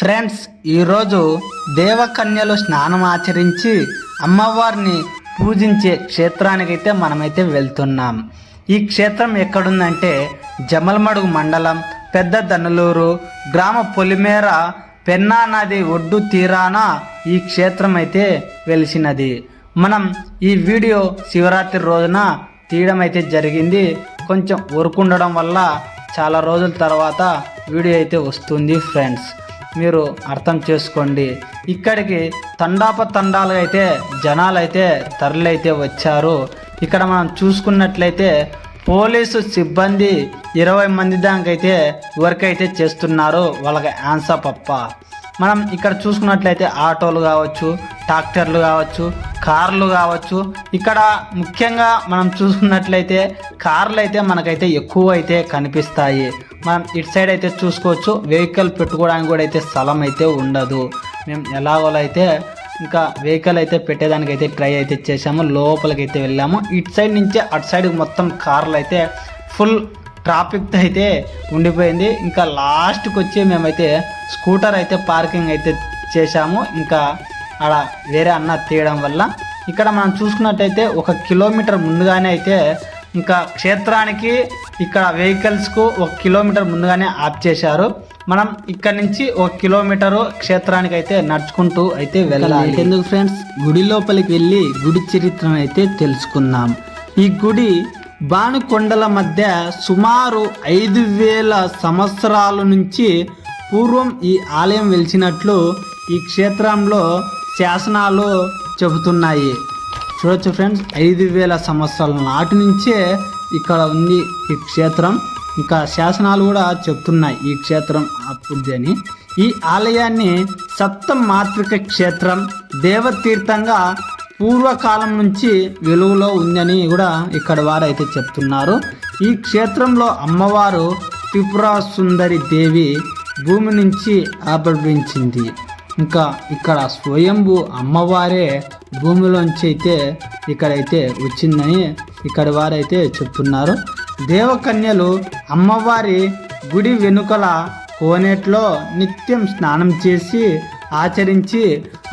Friends ఈరోజు దేవకన్యలు స్నానం ఆచరించి అమ్మవారిని పూజించే క్షేత్రానికైతే మనమైతే వెళ్తున్నాం. ఈ క్షేత్రం ఎక్కడుందంటే జమలమడుగు మండలం పెద్ద దనులూరు గ్రామ పొలిమేర పెన్నా నది ఒడ్డు తీరాన ఈ క్షేత్రం అయితే వెలిసినది. మనం ఈ వీడియో శివరాత్రి రోజున తీయడం అయితే జరిగింది. కొంచెం ఊరుకుండడం వల్ల చాలా రోజుల తర్వాత వీడియో అయితే వస్తుంది ఫ్రెండ్స్. మీరు అర్థం చేసుకోండి. ఇక్కడికి తండాప తండాలుగా అయితే జనాలు అయితే తరలైతే వచ్చారు. ఇక్కడ మనం చూసుకున్నట్లయితే పోలీసు సిబ్బంది ఇరవై మంది దానికైతే వర్క్ అయితే చేస్తున్నారు. వాళ్ళకి ఆన్సర్ పప్ప. మనం ఇక్కడ చూసుకున్నట్లయితే ఆటోలు కావచ్చు ట్రాక్టర్లు కావచ్చు కార్లు కావచ్చు. ఇక్కడ ముఖ్యంగా మనం చూసుకున్నట్లయితే కార్లు అయితే మనకైతే ఎక్కువ అయితే కనిపిస్తాయి. మనం ఇటు సైడ్ అయితే చూసుకోవచ్చు. వెహికల్ పెట్టుకోవడానికి కూడా అయితే స్థలం అయితే ఉండదు. మేము ఎలాగోలా అయితే ఇంకా వెహికల్ అయితే పెట్టేదానికి అయితే ట్రై అయితే చేసాము లోపలికి అయితే వెళ్ళాము. ఇటు సైడ్ నుంచి అటు సైడ్ మొత్తం కార్లు అయితే ఫుల్ ట్రాఫిక్ అయితే ఉండిపోయింది. ఇంకా లాస్ట్కి వచ్చి మేమైతే స్కూటర్ అయితే పార్కింగ్ అయితే చేశాము. ఇంకా అక్కడ వేరే అన్న తీయడం వల్ల. ఇక్కడ మనం చూసుకున్నట్టయితే ఒక కిలోమీటర్ ముందుగానే అయితే ఇంకా క్షేత్రానికి ఇక్కడ వెహికల్స్కు ఒక కిలోమీటర్ ముందుగానే ఆప్ చేశారు. మనం ఇక్కడ నుంచి ఒక కిలోమీటరు క్షేత్రానికి అయితే నడుచుకుంటూ అయితే వెళ్ళాలి. ఎందుకు ఫ్రెండ్స్ గుడి లోపలికి వెళ్ళి గుడి చరిత్రను అయితే తెలుసుకుందాం. ఈ గుడి బాణుకొండల మధ్య సుమారు ఐదు వేల సంవత్సరాల నుంచి పూర్వం ఈ ఆలయం వెలిచినట్లు ఈ క్షేత్రంలో శాసనాలు చెబుతున్నాయి. చూడొచ్చు ఫ్రెండ్స్ ఐదు వేల సంవత్సరాల నాటి నుంచే ఇక్కడ ఉంది ఈ క్షేత్రం. ఇంకా శాసనాలు కూడా చెప్తున్నాయి ఈ క్షేత్రం అప్పుడు అని. ఈ ఆలయాన్ని సప్త మాతృక క్షేత్రం దేవతీర్థంగా పూర్వకాలం నుంచి వెలుగులో ఉందని కూడా ఇక్కడ వారు అయితే చెప్తున్నారు. ఈ క్షేత్రంలో అమ్మవారు త్రిపుర సుందరి దేవి భూమి నుంచి ఆవిర్భవించింది. ఇంకా ఇక్కడ స్వయంభూ అమ్మవారే భూమిలోంచి అయితే ఇక్కడైతే వచ్చిందని ఇక్కడ వారైతే చెప్తున్నారు. దేవకన్యలు అమ్మవారి గుడి వెనుకల కోనేట్లో నిత్యం స్నానం చేసి ఆచరించి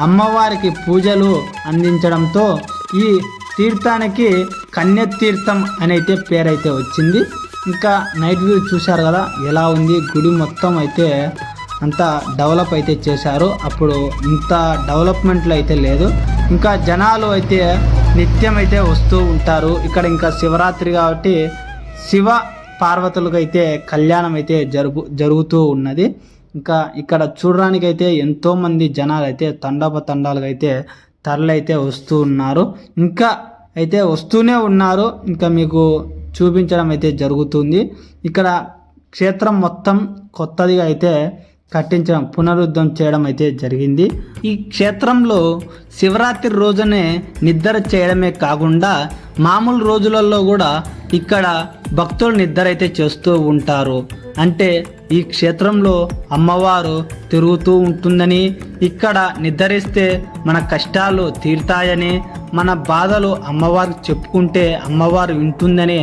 అమ్మవారికి పూజలు అందించడంతో ఈ తీర్థానికి కన్య తీర్థం అని అయితే పేరైతే వచ్చింది. ఇంకా నైట్ వ్యూ చూశారు కదా ఎలా ఉంది? గుడి మొత్తం అయితే అంత డెవలప్ అయితే చేశారు. అప్పుడు ఇంత డెవలప్మెంట్లో అయితే లేదు. ఇంకా జనాలు అయితే నిత్యం అయితే వస్తూ ఉంటారు. ఇక్కడ ఇంకా శివరాత్రి కాబట్టి శివ పార్వతులకు అయితే కళ్యాణం అయితే జరుపు జరుగుతూ ఉన్నది. ఇంకా ఇక్కడ చూడడానికైతే ఎంతోమంది జనాలు అయితే తండాప తండాలుగా అయితే తరలైతే వస్తూ ఉన్నారు. ఇంకా అయితే వస్తూనే ఉన్నారు. ఇంకా మీకు చూపించడం అయితే జరుగుతుంది. ఇక్కడ క్షేత్రం మొత్తం కొత్తదిగా అయితే కట్టించడం పునరుద్ధం చేయడం అయితే జరిగింది. ఈ క్షేత్రంలో శివరాత్రి రోజునే నిద్ర చేయడమే కాకుండా మామూలు రోజులలో కూడా ఇక్కడ భక్తులు నిద్ర అయితే చేస్తూ ఉంటారు. అంటే ఈ క్షేత్రంలో అమ్మవారు తిరుగుతూ ఉంటుందని ఇక్కడ నిద్రిస్తే మన కష్టాలు తీరుతాయని మన బాధలు అమ్మవారికి చెప్పుకుంటే అమ్మవారు వింటుందని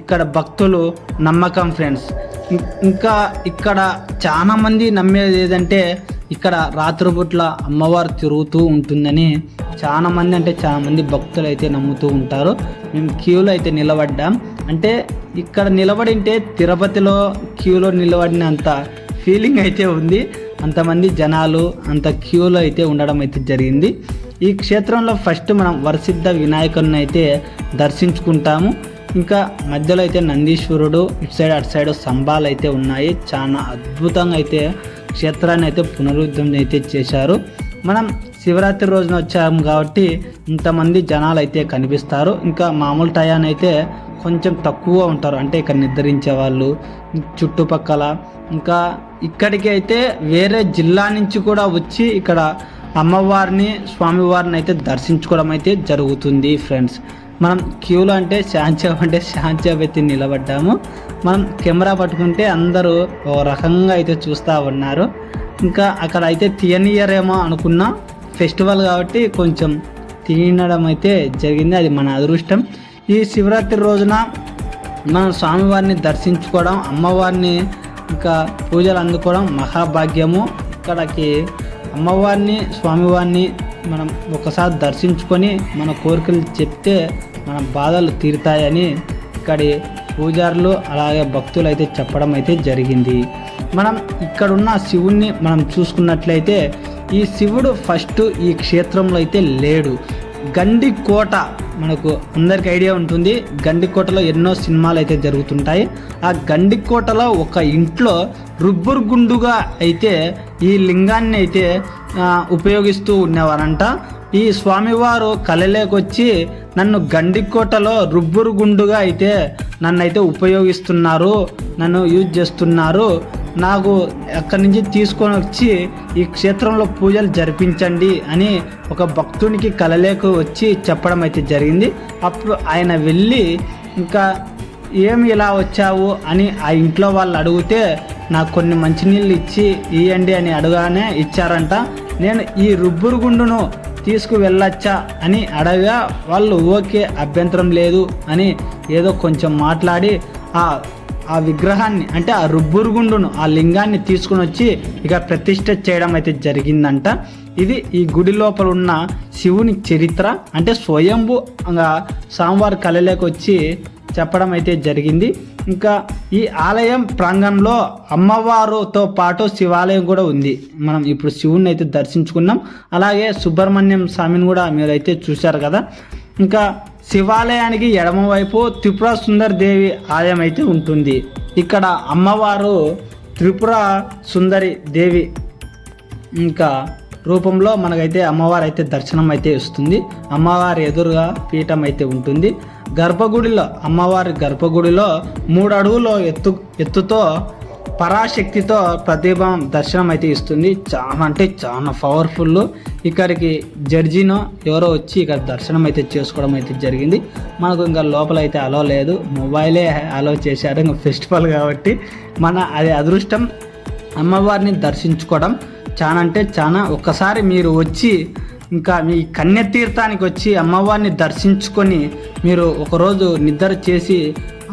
ఇక్కడ భక్తులు నమ్మకం ఫ్రెండ్స్ ఇంకా ఇక్కడ చాలామంది నమ్మేది ఏదంటే ఇక్కడ రాత్రిపూట్ల అమ్మవారు తిరుగుతూ ఉంటుందని చాలామంది అంటే చాలామంది భక్తులు అయితే నమ్ముతూ ఉంటారు. మేము క్యూలో అయితే నిలబడ్డాం. అంటే ఇక్కడ నిలబడింటే తిరుపతిలో క్యూలో నిలబడినంత ఫీలింగ్ అయితే ఉంది. అంతమంది జనాలు అంత క్యూలో అయితే ఉండడం అయితే జరిగింది. ఈ క్షేత్రంలో ఫస్ట్ మనం వరసిద్ధ వినాయకుడిని అయితే దర్శించుకుంటాము. ఇంకా మధ్యలో అయితే నందీశ్వరుడు ఇటు సైడ్ అటు సైడ్ స్తంభాలు అయితే ఉన్నాయి. చాలా అద్భుతంగా అయితే క్షేత్రాన్ని అయితే పునరుద్ధరణ అయితే చేశారు. మనం శివరాత్రి రోజున వచ్చాము కాబట్టి ఇంతమంది జనాలు అయితే కనిపిస్తారు. ఇంకా మామూలు టయాన్ని అయితే కొంచెం తక్కువ ఉంటారు. అంటే ఇక్కడ నిద్రించే వాళ్ళు చుట్టుపక్కల. ఇంకా ఇక్కడికి అయితే వేరే జిల్లా నుంచి కూడా వచ్చి ఇక్కడ అమ్మవారిని స్వామివారిని అయితే దర్శించుకోవడం అయితే జరుగుతుంది ఫ్రెండ్స్ మనం క్యూలో అంటే శాంచేపు అంటే శాంచేపు అయితే నిలబడ్డాము. మనం కెమెరా పట్టుకుంటే అందరూ ఓ రకంగా అయితే చూస్తూ ఉన్నారు. ఇంకా అక్కడ అయితే తీయనియరేమో అనుకున్నా ఫెస్టివల్ కాబట్టి కొంచెం తినడం అయితే జరిగింది. అది మన అదృష్టం. ఈ శివరాత్రి రోజున మనం స్వామివారిని దర్శించుకోవడం అమ్మవారిని ఇంకా పూజలు అందుకోవడం మహాభాగ్యము. ఇక్కడికి అమ్మవారిని స్వామివారిని మనం ఒకసారి దర్శించుకొని మన కోరికలు చెప్తే మన బాధలు తీరుతాయని ఇక్కడి పూజారులు అలాగే భక్తులు అయితే చెప్పడం అయితే జరిగింది. మనం ఇక్కడున్న శివుణ్ణి మనం చూసుకున్నట్లయితే ఈ శివుడు ఫస్ట్ ఈ క్షేత్రంలో అయితే లేడు. గండికోట మనకు అందరికి ఐడియా ఉంటుంది. గండికోటలో ఎన్నో సినిమాలు అయితే జరుగుతుంటాయి. ఆ గండికోటలో ఒక ఇంట్లో రుబ్బురుగుండుగా అయితే ఈ లింగాన్ని అయితే ఉపయోగిస్తూ ఉండేవారంట. ఈ స్వామివారు కలలేకొచ్చి నన్ను గండికోటలో రుబ్బురు గుండుగా అయితే నన్ను అయితే ఉపయోగిస్తున్నారు నన్ను యూజ్ చేస్తున్నారు. నాకు అక్కడి నుంచి తీసుకొని వచ్చి ఈ క్షేత్రంలో పూజలు జరిపించండి అని ఒక భక్తునికి కలలేకు వచ్చి చెప్పడం అయితే జరిగింది. అప్పుడు ఆయన వెళ్ళి ఇంకా ఏమి ఇలా వచ్చావు? అని ఆ ఇంట్లో వాళ్ళు అడిగితే నాకు కొన్ని మంచినీళ్ళు ఇచ్చి ఇవ్వండి అని అడగానే ఇచ్చారంట. నేను ఈ రుబ్బురు గుండును తీసుకువెళ్ళొచ్చా అని అడగా వాళ్ళు ఓకే అభ్యంతరం లేదు అని ఏదో కొంచెం మాట్లాడి ఆ ఆ విగ్రహాన్ని అంటే ఆ రుబ్బురుగుండును ఆ లింగాన్ని తీసుకుని వచ్చి ఇక ప్రతిష్ఠ చేయడం అయితే జరిగిందంట. ఇది ఈ గుడి లోపల ఉన్న శివుని చరిత్ర అంటే స్వయంభు ఇంకా స్వామివారి కళలోకి వచ్చి చెప్పడం అయితే జరిగింది. ఇంకా ఈ ఆలయం ప్రాంగణంలో అమ్మవారుతో పాటు శివాలయం కూడా ఉంది. మనం ఇప్పుడు శివుణ్ణి అయితే దర్శించుకున్నాం. అలాగే సుబ్రహ్మణ్యం స్వామిని కూడా మీరైతే చూశారు కదా. ఇంకా శివాలయానికి ఎడమవైపు త్రిపుర సుందర్ దేవి ఆలయం అయితే ఉంటుంది. ఇక్కడ అమ్మవారు త్రిపుర సుందరి దేవి. ఇంకా రూపంలో మనకైతే అమ్మవారు అయితే దర్శనం అయితే ఇస్తుంది అమ్మవారి ఎదురుగా పీఠం అయితే ఉంటుంది. గర్భగుడిలో అమ్మవారి గర్భగుడిలో మూడు అడుగులో ఎత్తు ఎత్తుతో పరాశక్తితో ప్రతిభం దర్శనం అయితే ఇస్తుంది. చాలా అంటే చాలా పవర్ఫుల్ ఇక్కడికి జడ్జినో ఎవరో వచ్చి ఇక్కడ దర్శనం అయితే చేసుకోవడం అయితే జరిగింది. మనకు ఇంకా లోపల అయితే అలో లేదు. మొబైలే అలో చేశారు. ఇంకా ఫెస్టివల్ కాబట్టి మన అది అదృష్టం. అమ్మవారిని దర్శించుకోవడం. చాలా అంటే చాలా ఒక్కసారి మీరు వచ్చి ఇంకా మీ కన్య తీర్థానికి వచ్చి అమ్మవారిని దర్శించుకొని మీరు ఒకరోజు నిద్ర చేసి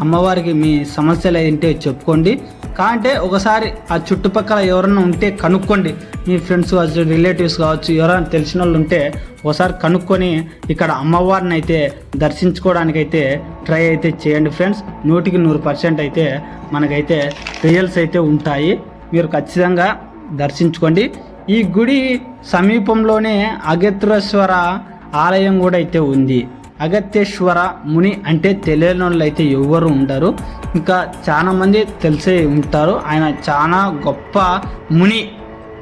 అమ్మవారికి మీ సమస్యలు ఏంటో చెప్పుకోండి. కాంటే ఒకసారి ఆ చుట్టుపక్కల ఎవరైనా ఉంటే కనుక్కోండి. మీ ఫ్రెండ్స్ కావచ్చు రిలేటివ్స్ కావచ్చు ఎవరైనా తెలిసిన వాళ్ళు ఉంటే ఒకసారి కనుక్కొని ఇక్కడ అమ్మవారిని అయితే దర్శించుకోవడానికైతే ట్రై అయితే చేయండి ఫ్రెండ్స్. నూటికి నూరు పర్సెంట్ అయితే మనకైతే రియల్స్ అయితే ఉంటాయి. మీరు ఖచ్చితంగా దర్శించుకోండి. ఈ గుడి సమీపంలోనే అగత్రేశ్వర ఆలయం కూడా అయితే ఉంది. అగత్యేశ్వర ముని అంటే తెలియని వాళ్ళు అయితే ఎవ్వరు ఉండరు. ఇంకా చాలామంది తెలిసే ఉంటారు. ఆయన చాలా గొప్ప ముని.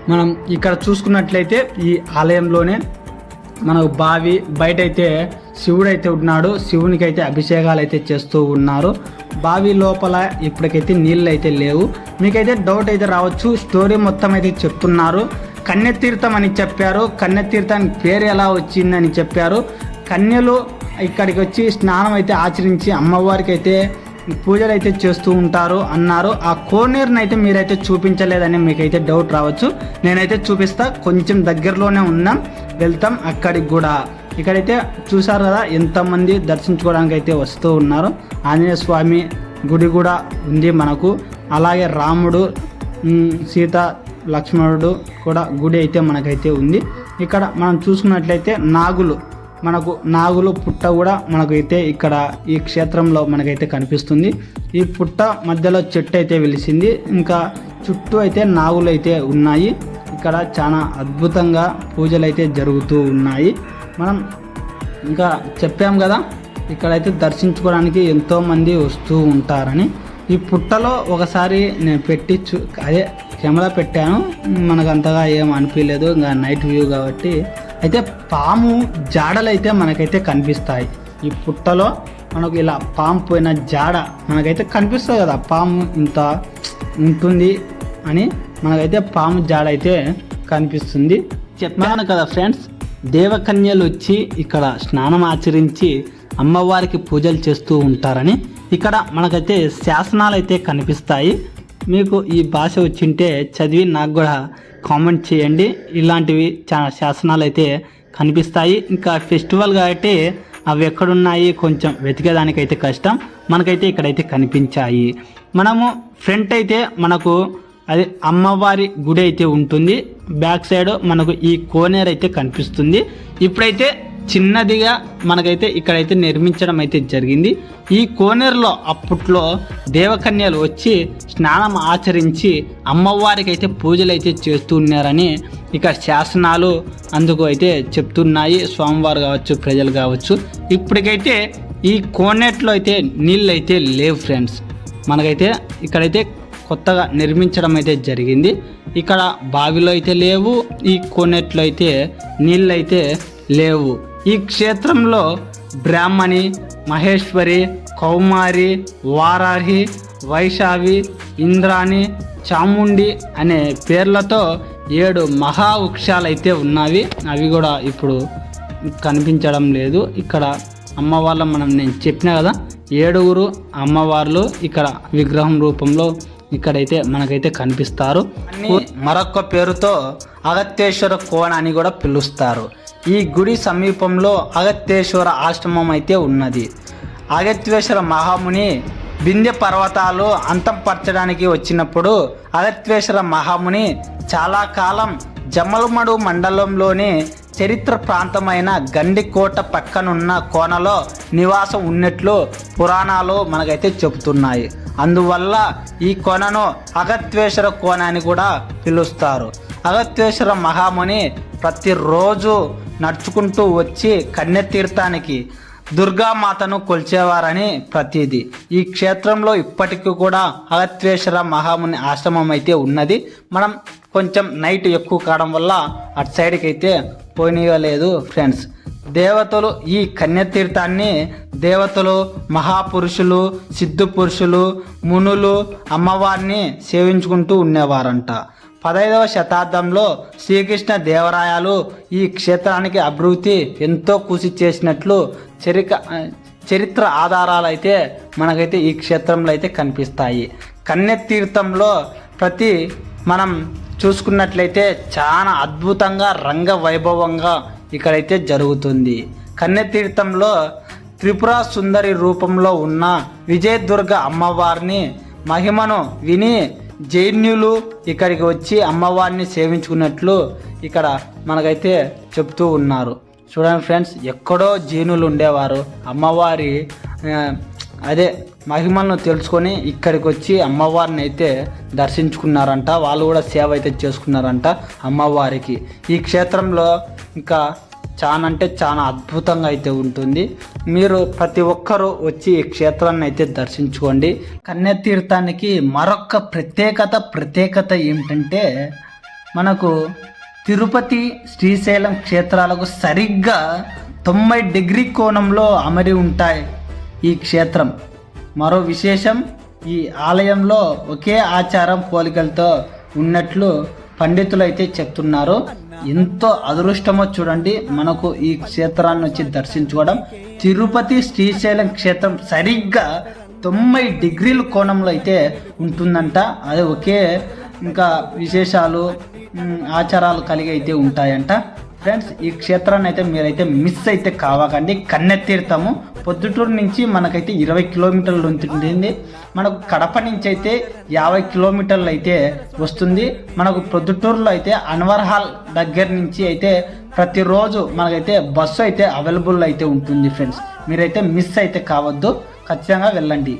మనం ఇక్కడ చూసుకున్నట్లయితే ఈ ఆలయంలోనే మనకు బావి బయట అయితే శివుడైతే ఉన్నాడు శివునికి అయితే అభిషేకాలు అయితే చేస్తూ ఉన్నారు. బావి లోపల ఇప్పటికైతే నీళ్ళు అయితే లేవు. మీకైతే డౌట్ అయితే రావచ్చు స్టోరీ మొత్తం అయితే చెప్తున్నారు. కన్యతీర్థం అని చెప్పారు. కన్యతీర్థానికి పేరు ఎలా వచ్చిందని చెప్పారు. కన్యలు ఇక్కడికి వచ్చి స్నానం అయితే ఆచరించి అమ్మవారికి అయితే పూజలు అయితే చేస్తూ ఉంటారు అన్నారు. ఆ కోనేరుని అయితే మీరైతే చూపించలేదని మీకైతే డౌట్ రావచ్చు. నేనైతే చూపిస్తా కొంచెం దగ్గరలోనే ఉన్నాం వెళ్తాం అక్కడికి కూడా. ఇక్కడైతే చూసారు కదా ఎంతమంది దర్శించుకోవడానికి అయితే వస్తూ ఉన్నారు. ఆంజనేయ స్వామి గుడి కూడా ఉంది మనకు. అలాగే రాముడు ఉమ్, సీత లక్ష్మణుడు కూడా గుడి అయితే మనకైతే ఉంది. ఇక్కడ మనం చూసుకున్నట్లయితే నాగులు మనకు నాగులు పుట్ట కూడా మనకైతే ఇక్కడ ఈ క్షేత్రంలో మనకైతే కనిపిస్తుంది. ఈ పుట్ట మధ్యలో చెట్టు అయితే వెలిసింది. ఇంకా చుట్టూ అయితే నాగులు అయితే ఉన్నాయి. ఇక్కడ చాలా అద్భుతంగా పూజలు అయితే జరుగుతూ ఉన్నాయి. మనం ఇంకా చెప్పాం కదా ఇక్కడైతే దర్శించుకోవడానికి ఎంతోమంది వస్తూ ఉంటారని. ఈ పుట్టలో ఒకసారి నేను పెట్టి చూ అదే కెమెరా పెట్టాను. మనకు అంతగా ఏం అనిపించలేదు ఇంకా నైట్ వ్యూ కాబట్టి. అయితే పాము జాడలు అయితే మనకైతే కనిపిస్తాయి. ఈ పుట్టలో మనకు ఇలా పాము పోయిన జాడ మనకైతే కనిపిస్తుంది కదా పాము ఇంత ఉంటుంది అని. మనకైతే పాము జాడ అయితే కనిపిస్తుంది. చెప్పాను కదా ఫ్రెండ్స్ దేవకన్యలు వచ్చి ఇక్కడ స్నానం ఆచరించి అమ్మవారికి పూజలు చేస్తూ ఉంటారని ఇక్కడ మనకైతే శాసనాలు అయితే కనిపిస్తాయి. మీకు ఈ భాష వచ్చింటే చదివి నాకు కూడా కామెంట్ చేయండి. ఇలాంటివి చాలా శాసనాలు అయితే కనిపిస్తాయి. ఇంకా ఫెస్టివల్ కాబట్టి అవి ఎక్కడున్నాయి? కొంచెం వెతికేదానికైతే కష్టం. మనకైతే ఇక్కడైతే కనిపించాయి. మనము ఫ్రంట్ అయితే మనకు అది అమ్మవారి గుడి అయితే ఉంటుంది. బ్యాక్ సైడ్ మనకు ఈ కోనేరు అయితే కనిపిస్తుంది. ఇప్పుడైతే చిన్నదిగా మనకైతే ఇక్కడైతే నిర్మించడం అయితే జరిగింది. ఈ కోనేరులో అప్పట్లో దేవకన్యలు వచ్చి స్నానం ఆచరించి అమ్మవారికి అయితే పూజలు అయితే చేస్తున్నారని ఇక శాసనాలు అందుకు అయితే చెప్తున్నాయి. స్వామివారు కావచ్చు ప్రజలు కావచ్చు. ఇప్పటికైతే ఈ కోనేట్లో అయితే నీళ్ళు అయితే లేవు ఫ్రెండ్స్. మనకైతే ఇక్కడైతే కొత్తగా నిర్మించడం అయితే జరిగింది. ఇక్కడ బావిలో అయితే లేవు ఈ కోనేట్లో అయితే నీళ్ళు అయితే లేవు. ఈ క్షేత్రంలో బ్రాహ్మణి మహేశ్వరి కౌమారి వారాహి వైశావి ఇంద్రాణి చాముండి అనే పేర్లతో ఏడు మహా అయితే ఉన్నవి. అవి కూడా ఇప్పుడు కనిపించడం లేదు. ఇక్కడ అమ్మవార్ల మనం నేను చెప్పిన కదా ఏడుగురు అమ్మవార్లు ఇక్కడ విగ్రహం రూపంలో ఇక్కడైతే మనకైతే కనిపిస్తారు. మరొక పేరుతో అగత్యేశ్వర కోణ అని కూడా పిలుస్తారు. ఈ గుడి సమీపంలో అగత్యేశ్వర ఆశ్రమం అయితే ఉన్నది. అగత్యేశ్వర మహాముని బిందె పర్వతాలు అంతంపరచడానికి వచ్చినప్పుడు అగత్యేశ్వర మహాముని చాలా కాలం జమ్మలమడు మండలంలోని చరిత్ర ప్రాంతమైన గండికోట పక్కనున్న కోనలో నివాసం ఉన్నట్లు పురాణాలు మనకైతే చెబుతున్నాయి. అందువల్ల ఈ కొనను అగత్వేశ్వర కోన అని కూడా పిలుస్తారు. అగత్వేశ్వర మహాముని ప్రతిరోజు నడుచుకుంటూ వచ్చి కన్యతీర్థానికి దుర్గామాతను కొల్చేవారని ప్రతీది. ఈ క్షేత్రంలో ఇప్పటికీ కూడా అగత్వేశ్వర మహాముని ఆశ్రమం అయితే ఉన్నది. మనం కొంచెం నైట్ ఎక్కువ కావడం వల్ల అటు సైడ్కి అయితే పోనీయలేదు ఫ్రెండ్స్. దేవతలు ఈ కన్యతీర్థాన్ని దేవతలు మహాపురుషులు సిద్ధు పురుషులు మునులు అమ్మవారిని సేవించుకుంటూ ఉండేవారంట. పదహైదవ శతాబ్దంలో శ్రీకృష్ణ దేవరాయలు ఈ క్షేత్రానికి అభివృద్ధి ఎంతో కృషి చేసినట్లు చరిక చరిత్ర ఆధారాలు అయితే మనకైతే ఈ క్షేత్రంలో అయితే కనిపిస్తాయి. కన్యతీర్థంలో ప్రతి మనం చూసుకున్నట్లయితే చాలా అద్భుతంగా రంగ వైభవంగా ఇక్కడైతే జరుగుతుంది. కన్యతీర్థంలో త్రిపుర సుందరి రూపంలో ఉన్న విజయదుర్గ అమ్మవారిని మహిమను విని జైన్యులు ఇక్కడికి వచ్చి అమ్మవారిని సేవించుకున్నట్లు ఇక్కడ మనకైతే చెప్తూ ఉన్నారు. చూడండి ఫ్రెండ్స్ ఎక్కడో జైనులు ఉండేవారు. అమ్మవారి అదే మహిమలను తెలుసుకొని ఇక్కడికి వచ్చి అమ్మవారిని అయితే దర్శించుకున్నారంట. వాళ్ళు కూడా సేవ అయితే చేసుకున్నారంట అమ్మవారికి. ఈ క్షేత్రంలో ఇంకా చాలా అంటే చాలా అద్భుతంగా అయితే ఉంటుంది. మీరు ప్రతి ఒక్కరూ వచ్చి ఈ క్షేత్రాన్ని అయితే దర్శించుకోండి. కన్యాతీర్థానికి మరొక ప్రత్యేకత ప్రత్యేకత ఏమిటంటే మనకు తిరుపతి శ్రీశైలం క్షేత్రాలకు సరిగ్గా తొంభై డిగ్రీ కోణంలో అమరి ఉంటాయి. ఈ క్షేత్రం. మరో విశేషం ఈ ఆలయంలో ఒకే ఆచారం పోలికలతో ఉన్నట్లు పండితులు అయితే చెప్తున్నారు. ఎంతో అదృష్టమో చూడండి మనకు ఈ క్షేత్రాన్ని వచ్చి దర్శించుకోవడం. తిరుపతి శ్రీశైలం క్షేత్రం సరిగ్గా తొంభై డిగ్రీల కోణంలో అయితే ఉంటుందంట. అది ఒకే ఇంకా విశేషాలు ఆచారాలు కలిగి అయితే ఉంటాయంట. ఫ్రెండ్స్ ఈ క్షేత్రాన్ని అయితే మీరైతే మిస్ అయితే కావకండి. కన్నెతీర్థము పొద్దుటూరు నుంచి మనకైతే ఇరవై కిలోమీటర్లు ఉంటుంది. మనకు కడప నుంచి అయితే యాభై కిలోమీటర్లు అయితే వస్తుంది. మనకు పొద్దుటూరులో అయితే అన్వర్ హాల్ దగ్గర నుంచి అయితే ప్రతిరోజు మనకైతే బస్సు అయితే అవైలబుల్ అయితే ఉంటుంది ఫ్రెండ్స్. మీరైతే మిస్ అయితే కావద్దు. ఖచ్చితంగా వెళ్ళండి.